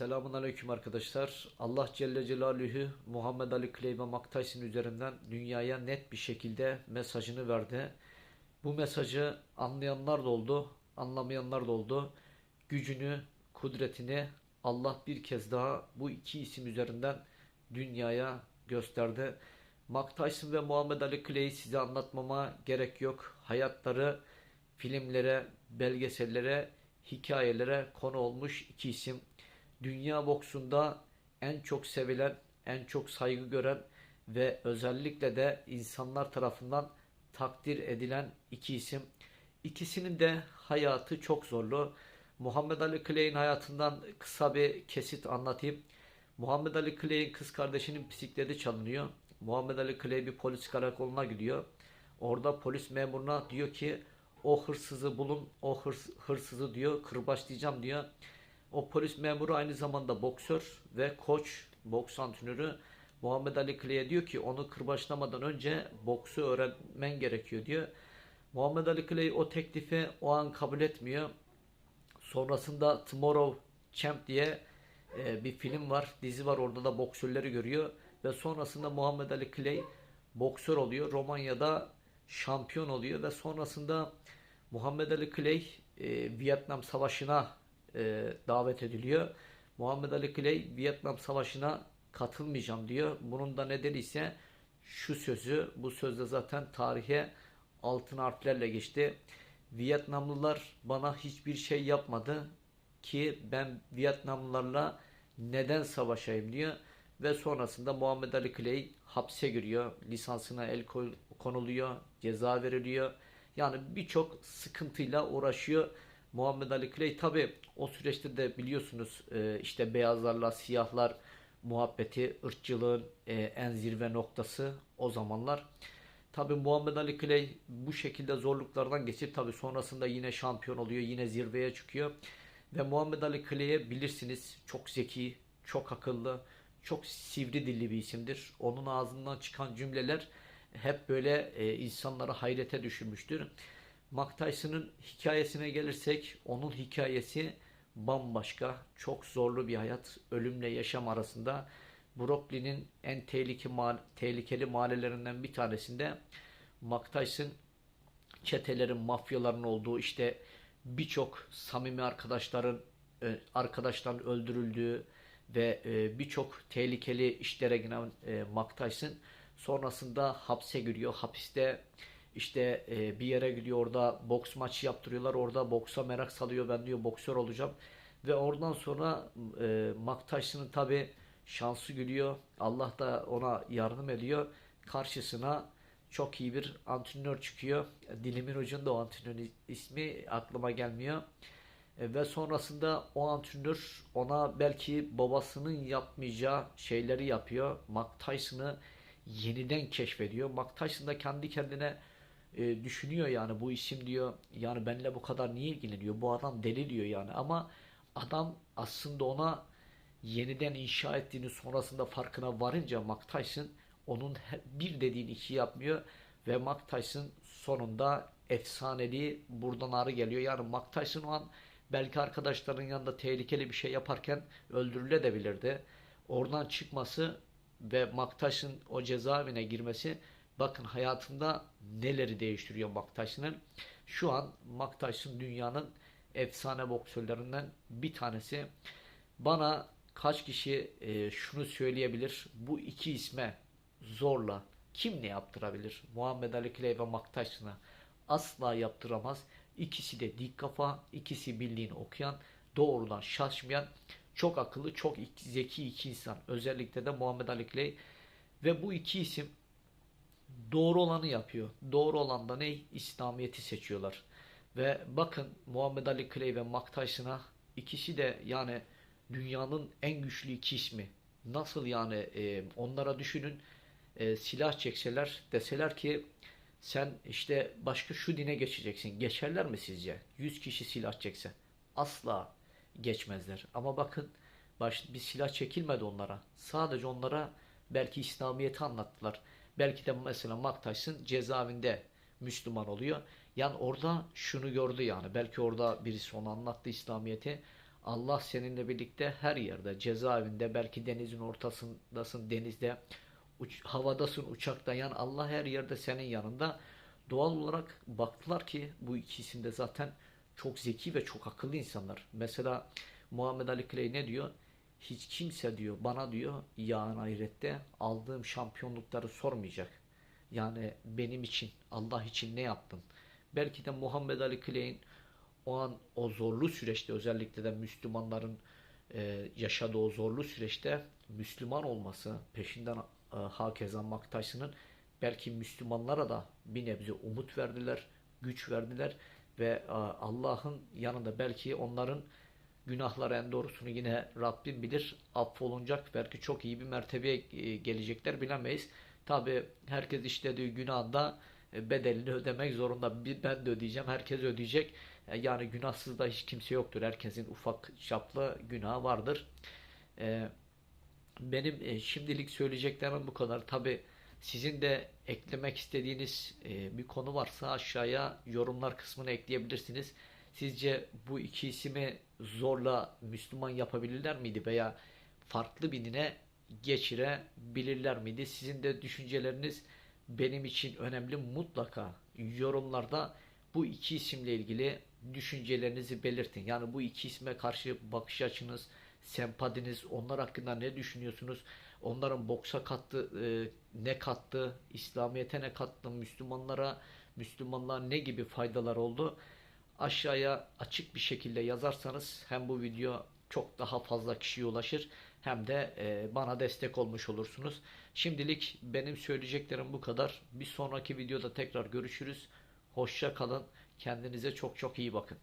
Selamun Aleyküm arkadaşlar. Allah Celle Celaluhu Muhammed Ali Mike Tyson üzerinden dünyaya net bir şekilde mesajını verdi. Bu mesajı anlayanlar da oldu, anlamayanlar da oldu. Gücünü, kudretini Allah bir kez daha bu iki isim üzerinden dünyaya gösterdi. Tyson ve Muhammed Ali Clay'i size anlatmama gerek yok. Hayatları filmlere, belgesellere, hikayelere konu olmuş iki isim. Dünya boksunda en çok sevilen, en çok saygı gören ve özellikle de insanlar tarafından takdir edilen iki isim. İkisinin de hayatı çok zorlu. Muhammed Ali Clay'in hayatından kısa bir kesit anlatayım. Muhammed Ali Clay'in kız kardeşinin bisikleti çalınıyor. Muhammed Ali Clay bir polis karakoluna gidiyor. Orada polis memuruna diyor ki o hırsızı bulun, o hırs, hırsızı diyor kırbaçlayacağım diyor. O polis memuru aynı zamanda boksör ve koç, boks antrenörü Muhammed Ali Clay'e diyor ki onu kırbaçlamadan önce boksu öğrenmen gerekiyor diyor. Muhammed Ali Clay o teklifi o an kabul etmiyor. Sonrasında Tomorrow Champ diye e, bir film var, dizi var. Orada da boksörleri görüyor ve sonrasında Muhammed Ali Clay boksör oluyor. Romanya'da şampiyon oluyor ve sonrasında Muhammed Ali Clay e, Vietnam Savaşı'na e, davet ediliyor. Muhammed Ali Clay Vietnam Savaşı'na katılmayacağım diyor. Bunun da nedeni ise şu sözü. Bu sözde zaten tarihe altın harflerle geçti. Vietnamlılar bana hiçbir şey yapmadı ki ben Vietnamlılarla neden savaşayım diyor. Ve sonrasında Muhammed Ali Clay hapse giriyor. Lisansına el konuluyor. Ceza veriliyor. Yani birçok sıkıntıyla uğraşıyor. Muhammed Ali Clay tabi o süreçte de biliyorsunuz e, işte beyazlarla siyahlar muhabbeti, ırkçılığın e, en zirve noktası o zamanlar. Tabi Muhammed Ali Clay bu şekilde zorluklardan geçip tabi sonrasında yine şampiyon oluyor, yine zirveye çıkıyor. Ve Muhammed Ali Clay'e bilirsiniz çok zeki, çok akıllı, çok sivri dilli bir isimdir. Onun ağzından çıkan cümleler hep böyle e, insanları hayrete düşürmüştür. Tyson'ın hikayesine gelirsek onun hikayesi bambaşka. Çok zorlu bir hayat. Ölümle yaşam arasında. Brooklyn'in en tehlikeli, tehlikeli mahallelerinden bir tanesinde Tyson çetelerin, mafyaların olduğu işte birçok samimi arkadaşların e, arkadaşların öldürüldüğü ve e, birçok tehlikeli işlere giren e, Tyson sonrasında hapse giriyor. Hapiste işte e, bir yere gidiyor orada boks maçı yaptırıyorlar. Orada boksa merak salıyor. Ben diyor boksör olacağım. Ve oradan sonra e, Tyson'ın tabi şansı gülüyor. Allah da ona yardım ediyor. Karşısına çok iyi bir antrenör çıkıyor. Dilimin ucunda o antrenörün ismi aklıma gelmiyor. E, ve sonrasında o antrenör ona belki babasının yapmayacağı şeyleri yapıyor. Mike Tyson'ı yeniden keşfediyor. Mike Tyson da kendi kendine e, düşünüyor yani bu isim diyor. Yani benimle bu kadar niye ilgileniyor? Bu adam deli diyor yani. Ama adam aslında ona yeniden inşa ettiğini sonrasında farkına varınca Tyson onun bir dediğini iki yapmıyor ve Tyson sonunda efsaneli buradan ağrı geliyor. Yani Tyson o an belki arkadaşların yanında tehlikeli bir şey yaparken öldürülebilirdi. Oradan çıkması ve Tyson o cezaevine girmesi Bakın hayatında neleri değiştiriyor Tyson'ın. Şu an Tyson dünyanın efsane boksörlerinden bir tanesi. Bana kaç kişi e, şunu söyleyebilir. Bu iki isme zorla kim ne yaptırabilir? Muhammed Ali Clay ve Mike Tyson'a asla yaptıramaz. İkisi de dik kafa, ikisi bildiğini okuyan, doğrudan şaşmayan, çok akıllı, çok zeki iki insan. Özellikle de Muhammed Ali Clay ve bu iki isim doğru olanı yapıyor. Doğru olan da ne? İslamiyet'i seçiyorlar. Ve bakın Muhammed Ali Clay ve Mike Tyson'a ikisi de yani dünyanın en güçlü iki ismi. Nasıl yani e, onlara düşünün e, silah çekseler deseler ki sen işte başka şu dine geçeceksin. Geçerler mi sizce? 100 kişi silah çekse. Asla geçmezler. Ama bakın baş, bir silah çekilmedi onlara. Sadece onlara belki İslamiyet'i anlattılar. Belki de mesela Tyson cezaevinde Müslüman oluyor. Yani orada şunu gördü yani. Belki orada birisi ona anlattı İslamiyet'i. Allah seninle birlikte her yerde, cezaevinde, belki denizin ortasındasın, denizde, uç- havadasın, uçakta yani Allah her yerde senin yanında. Doğal olarak baktılar ki bu ikisinde zaten çok zeki ve çok akıllı insanlar. Mesela Muhammed Ali Clay ne diyor? Hiç kimse diyor bana diyor yarın ahirette aldığım şampiyonlukları sormayacak. Yani benim için, Allah için ne yaptın? Belki de Muhammed Ali Clay'in o an o zorlu süreçte özellikle de Müslümanların e, yaşadığı o zorlu süreçte Müslüman olması peşinden e, hakeza Mike Tyson'ın belki Müslümanlara da bir nebze umut verdiler, güç verdiler ve e, Allah'ın yanında belki onların günahları en doğrusunu yine Rabbim bilir affolunacak belki çok iyi bir mertebeye e, gelecekler bilemeyiz. Tabi herkes işlediği günahında e, bedelini ödemek zorunda. Ben de ödeyeceğim, herkes ödeyecek. E, Yani günahsız da hiç kimse yoktur. Herkesin ufak çaplı günahı vardır. Benim şimdilik söyleyeceklerim bu kadar. Tabi sizin de eklemek istediğiniz bir konu varsa aşağıya yorumlar kısmına ekleyebilirsiniz. Sizce bu iki ismi zorla Müslüman yapabilirler miydi veya farklı bir dine geçirebilirler miydi? Sizin de düşünceleriniz benim için önemli. Mutlaka yorumlarda bu iki isimle ilgili düşüncelerinizi belirtin. Yani bu iki isme karşı bakış açınız, sempatiniz, onlar hakkında ne düşünüyorsunuz? Onların boksa kattı, e, ne kattı, İslamiyet'e ne kattı, Müslümanlara, Müslümanlığa ne gibi faydalar oldu? Aşağıya açık bir şekilde yazarsanız hem bu video çok daha fazla kişiye ulaşır hem de e, bana destek olmuş olursunuz. Şimdilik benim söyleyeceklerim bu kadar. Bir sonraki videoda tekrar görüşürüz. Hoşça kalın. Kendinize çok çok iyi bakın.